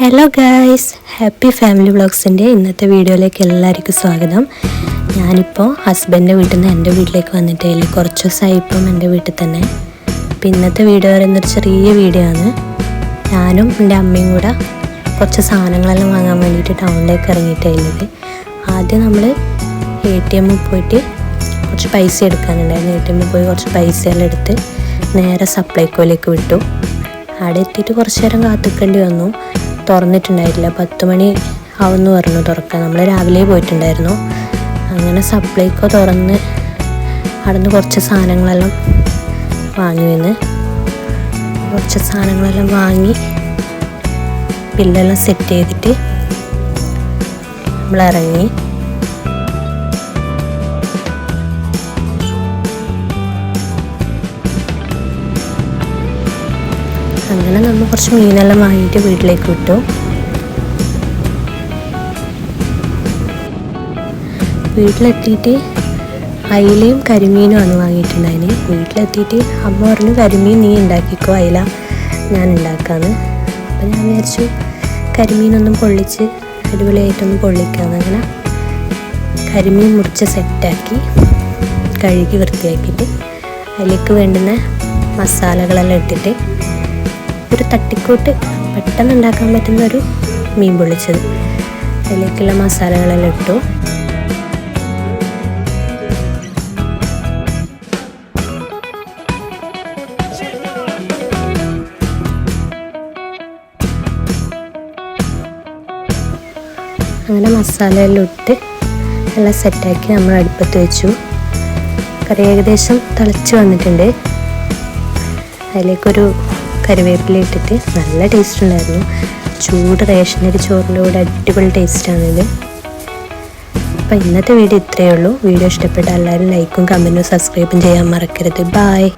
Hello guys happy family വ്ളോഗ്സിന്റെ ഇന്നത്തെ വീഡിയോയിലേക്ക് എല്ലാവർക്കും സ്വാഗതം. ഞാനിപ്പോൾ ഹസ്ബൻഡിന്റെ വീട്ടിൽ നിന്ന് എന്റെ വീട്ടിലേക്ക് വന്നിട്ടേ ഇല്ല കുറച്ച് ദിവസമായി ഇപ്പം എന്റെ വീട്ടിൽ തന്നെ. അപ്പം ഇന്നത്തെ വീഡിയോ പറയുന്നൊരു ചെറിയ വീഡിയോ ആണ്. ഞാനും എന്റെ അമ്മയും കൂടെ കുറച്ച് സാധനങ്ങളെല്ലാം വാങ്ങാൻ വേണ്ടിയിട്ട് ടൗണിലേക്ക് ഇറങ്ങിയിട്ടേ ഉള്ളത് ആദ്യം നമ്മൾ എ ടി എമ്മിൽ പോയിട്ട് കുറച്ച് പൈസ എടുക്കാനുണ്ടായിരുന്നു. എ ടി എമ്മിൽ പോയി കുറച്ച് പൈസയെല്ലാം എടുത്ത് നേരെ സപ്ലൈക്കോയിലേക്ക് വിട്ടു. അവിടെ എത്തിയിട്ട് കുറച്ച് നേരം കാത്തിക്കേണ്ടി വന്നു. തുറന്നിട്ടുണ്ടായിട്ടില്ല. പത്ത് മണി ആവുമെന്ന് പറഞ്ഞു തുറക്കാൻ. നമ്മൾ രാവിലെ പോയിട്ടുണ്ടായിരുന്നു. അങ്ങനെ സപ്ലൈക്കോ തുറന്ന് അവിടെ നിന്ന് കുറച്ച് സാധനങ്ങളെല്ലാം വാങ്ങി വന്ന് കുറച്ച് സാധനങ്ങളെല്ലാം വാങ്ങി ബില്ലെല്ലാം സെറ്റ് ചെയ്തിട്ട് നമ്മൾ ഇറങ്ങി. അങ്ങനെ നമ്മൾ കുറച്ച് മീനെല്ലാം വാങ്ങിയിട്ട് വീട്ടിലേക്ക് വിട്ടു. വീട്ടിലെത്തിയിട്ട് അയിലയും കരിമീനുമാണ് വാങ്ങിയിട്ടുണ്ടായിന് വീട്ടിലെത്തിയിട്ട് അമ്മ പറഞ്ഞു കരിമീൻ നീ ഉണ്ടാക്കിക്കോ അയില ഞാൻ ഉണ്ടാക്കാന്ന്. അപ്പം ഞാൻ വിചാരിച്ചു കരിമീനൊന്നും പൊള്ളിച്ച് അടിപൊളിയായിട്ടൊന്ന് പൊള്ളിക്കാന്ന്. അങ്ങനെ കരിമീൻ മുറിച്ച് സെറ്റാക്കി കഴുകി വൃത്തിയാക്കിയിട്ട് അതിലേക്ക് വേണ്ടുന്ന മസാലകളെല്ലാം ഇട്ടിട്ട് ഒരു തട്ടിക്കൂട്ട് പെട്ടെന്ന് ഉണ്ടാക്കാൻ പറ്റുന്ന ഒരു മീൻ പൊള്ളിച്ചത്. അതിലേക്കുള്ള മസാലകളെല്ലാം ഇട്ടു. അങ്ങനെ മസാലയെല്ലാം ഇട്ട് എല്ലാം സെറ്റാക്കി നമ്മൾ അടുപ്പത്ത് വെച്ചു. കറി ഏകദേശം തിളച്ച് വന്നിട്ടുണ്ട്. അതിലേക്കൊരു കറിവേപ്പില ഇട്ടിട്ട് നല്ല ടേസ്റ്റ് ഉണ്ടായിരുന്നു. ചൂട് റേഷനരി ചോറിന്റെ കൂടെ അടിപൊളി ടേസ്റ്റാണിത് അപ്പോൾ ഇന്നത്തെ വീഡിയോ ഇത്രയേ ഉള്ളൂ. വീഡിയോ ഇഷ്ടപ്പെട്ട എല്ലാവരും ലൈക്കും കമന്റും സബ്സ്ക്രൈബും ചെയ്യാൻ മറക്കരുത്. ബായ്